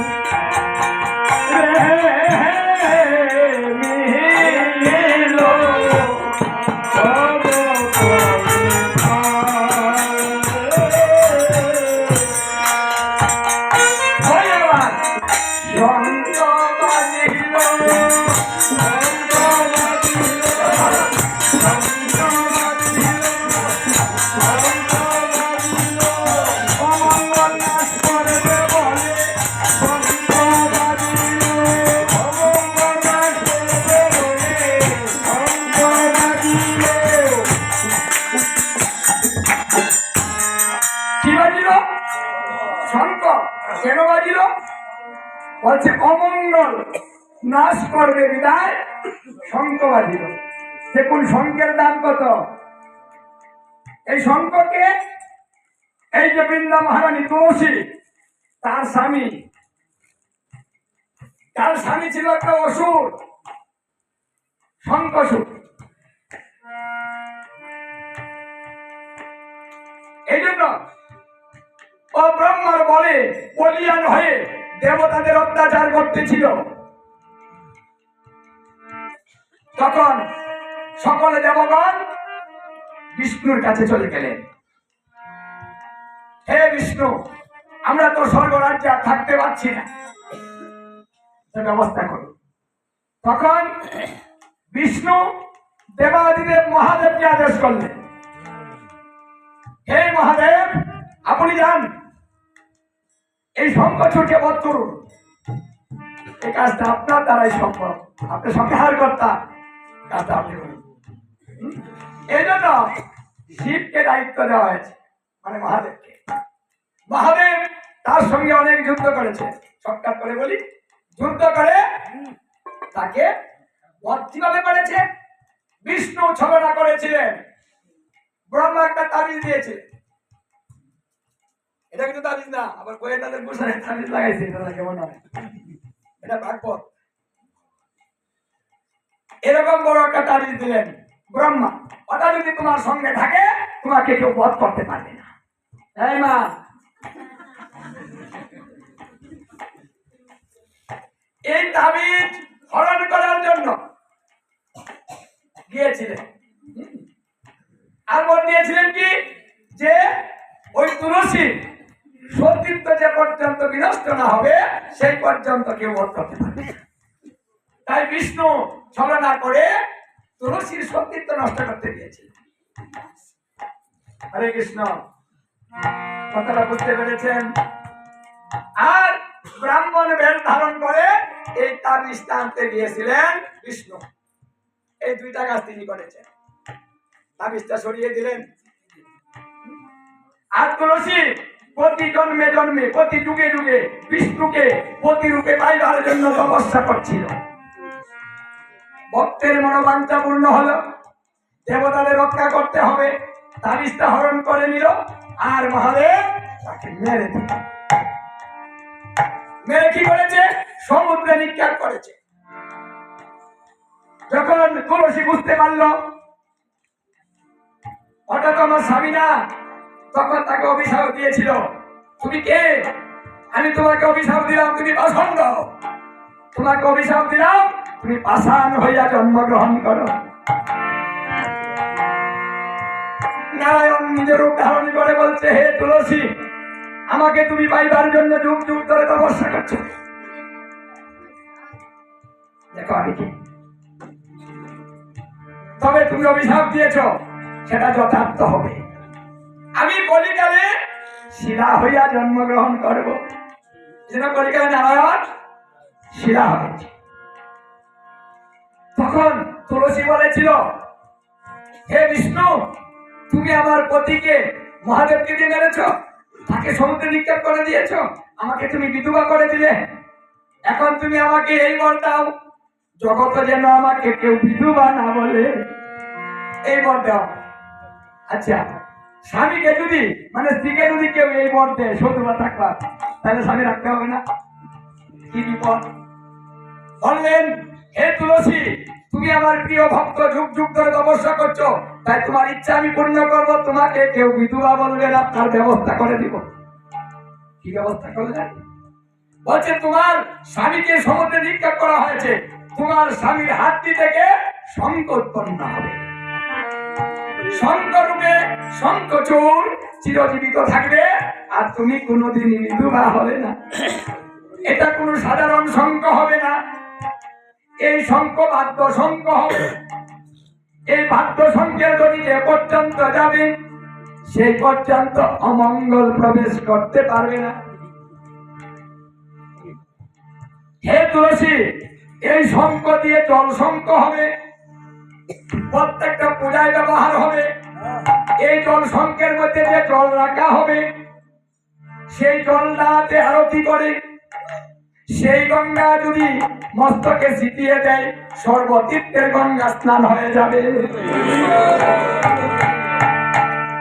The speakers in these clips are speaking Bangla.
了。অমঙ্গল নাশ করবে বিদায় শঙ্খ বাজিল দেখুন শঙ্খের দাম কত? এই শঙ্খকে এই যে বৃন্দা মহারানী তুলসী তার স্বামী। তার স্বামী ছিল একটা অসুর শঙ্কসুর এই জন্য ও ব্রহ্মার বলে বলিয়ান হয়ে দেবতাদের অত্যাচার করতেছিল। তখন সকলে দেবগণ বিষ্ণুর কাছে চলে গেলেন। হে বিষ্ণু, আমরা তো স্বর্গ রাজ্যে আর থাকতে পারছি না। ব্যবস্থা করুন তখন বিষ্ণু দেবাদিদেব মহাদেবকে আদেশ করলেন, হে মহাদেব, আপনি যান। এই সংকটকে বধ করুন। এই কাজটা আপনার দ্বারাই সম্ভব। আপনি সংহার কর্তা, কাজটা আপনি করুন। এই জন্য শিবকে দায়িত্ব দেওয়া হয়েছে মানে মহাদেবকে। মহাদেব তার সঙ্গে অনেক যুদ্ধ করেছে। সরকার করে বলি, যুদ্ধ করে তাকে বধ কীভাবে করেছে? বিষ্ণু ছলনা করেছিলেন। ব্রহ্মা একটা তাবিজ দিয়েছে এটা কিন্তু তাবিজ না, আবার গোয়েন্দাদের গোসারে তাবিজ লাগাইছে, এটা কেমন হয়। এটা ভাগবত। এরকম বড় একটা তাবিজ দিলেন ব্রহ্মা। ওটা যদি তোমার সঙ্গে থাকে, তোমাকে কেউ বধ করতে পারবে না। এই মা। এই তাবিজ হরণ করার জন্য গিয়েছিলেন। আর বল দিয়েছিলেন কি? যে ওই তুলসী যে পর্যন্ত বিনষ্ট না হবে, সেই পর্যন্ত কেউ করতে পারবে তাই বিষ্ণু ছলনা করে তুলসীর সতীত্ব নষ্ট করতে দিয়েছিলেন হরে কৃষ্ণ। কথাটা বুঝতে পেরেছেন? আর ব্রাহ্মণ বেল ধারণ করে এই তার টানতে গিয়েছিলেন বিষ্ণু। এই দুইটা কাজ তিনি করেছেন। তাবিজটা সরিয়ে দিলেন। আর তুলসী প্রতি জন্মে জন্মে, প্রতি যুগে যুগে, বিষ্ণুকে প্রতি রূপে পাইবার জন্য তপস্যা করছিল। ভক্তের মনোবাঞ্ছা পূর্ণ হলো, দেবতাদের রক্ষা করতে হবে, তাবিজটা হরণ করে নিল, আর মহাদেব তাকে মেরে দিল। মেরে কি করেছে? সমুদ্রে নিক্ষেপ করেছে। যখন তুলসী বুঝতে পারল, হঠাৎ আমার স্বামী না তখন তাকে অভিশাপ দিয়েছিল। তুমি কে? আমি তোমাকে অভিশাপ দিলাম, তুমি পাষণ্ড। তোমাকে অভিশাপ দিলাম, তুমি পাষাণ হইয়া জন্মগ্রহণ করো। নারায়ণ নিজের রূপ ধারণ করে বলছে, হে তুলসী, আমাকে তুমি পাইবার জন্য যুগ যুগ ধরে তপস্যা করছ। দেখো আমি কি। তবে তুমি অভিশাপ দিয়েছ, সেটা যথার্থ হবে। আমি কলিকালে শিলা হইয়া জন্মগ্রহণ করব। যেন কলিকালে নারায়ণ শিলা হয়েছে। তখন তুলসী বলেছিল, হে বিষ্ণু, তুমি আমার পতিকে মহাদেবকে দিয়ে মেরেছ, তাকে সমুদ্রে নিক্ষেপ করে দিয়েছ, আমাকে তুমি বিধবা করে দিলে। এখন তুমি আমাকে এই বর দাও জগত যেন আমাকে কেউ বিধবা না বলে। এই বর দাও। আচ্ছা। স্বামীকে যদি মানে স্ত্রীকে যদি কেউ এই বর দেয় শত্রুরা থাকবা, তাহলে স্বামী রাখতে হবে না। কি বিপদ? বললেন, হে তুলসী, তুমি আমার প্রিয় ভক্ত, যুগ যুগ ধরে তপস্যা করছ। তাই তোমার ইচ্ছা আমি পূর্ণ করব, তোমাকে কেউ বিধবা বলবে না, তার ব্যবস্থা করে দিব। কি ব্যবস্থা করলেন? বলছে, তোমার স্বামীকে সমুদ্রে নিক্ষেপ করা হয়েছে। তোমার স্বামীর হাতটি থেকে শঙ্খ উৎপন্ন হবে। শঙ্কচূড় চিরজীবিত থাকবে আর তুমি কোনোদিনই বিধবা হবে না। এটা কোনো সাধারণ শঙ্খ হবে না। এই শঙ্খ বাদ্য শঙ্খ হবে। এই বাদ্য শঙ্খের যদি যে পর্যন্ত যাবে। সেই পর্যন্ত অমঙ্গল প্রবেশ করতে পারবে না। হে তুলসী, এই শঙ্খ দিয়ে জল শঙ্খ হবে। প্রত্যেকটা পূজায় ব্যবহার হবে। এই জল শঙ্খের মধ্যে যে জল রাখা হবে, সেই জল দ্বারাতে আরতি করে। সেই গঙ্গা যদি মস্তকে ছিটিয়ে দেয়, সর্বতীর্থের গঙ্গা স্নান হয়ে যাবে।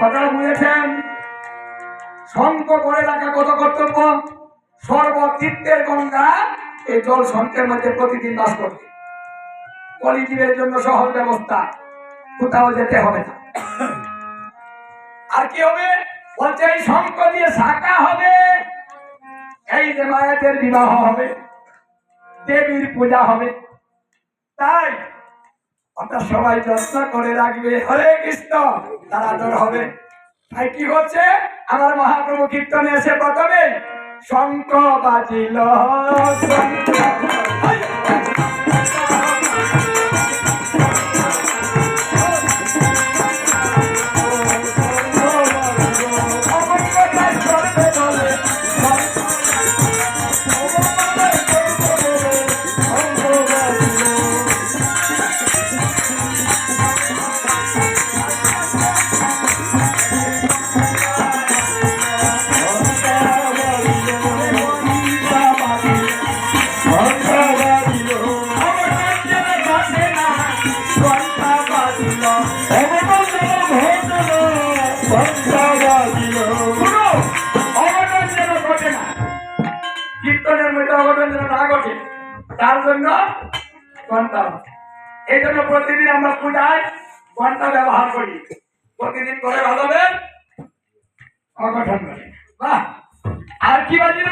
কথা বুঝেছেন? শঙ্খ করে রাখা কত কর্তব্য? সর্বতীর্থের গঙ্গা এই জল শঙ্খের মধ্যে প্রতিদিন বাস করবে। কলিজীবের জন্য সহজ ব্যবস্থা, কোথাও যেতে হবে না। আর কি হবে? বলছে এই শঙ্খ দিয়ে শাখা হবে, এই যে মায়াদের বিবাহ হবে, দেবীর পূজা হবে। তাই আপনার সবাই যত্ন করে রাখবে। হরে কৃষ্ণ তার আদর হবে। তাই কি হচ্ছে? আমার মহাপ্রভু কীর্তনে এসে প্রথমে শঙ্খ বাজিল। হাই! তার জন্য ঘণ্টা এই জন্য প্রতিদিন আমরা পূজায় ঘণ্টা ব্যবহার করি। প্রতিদিন করে ভালো অঘটন করে বাহ! আর কি বাজিল?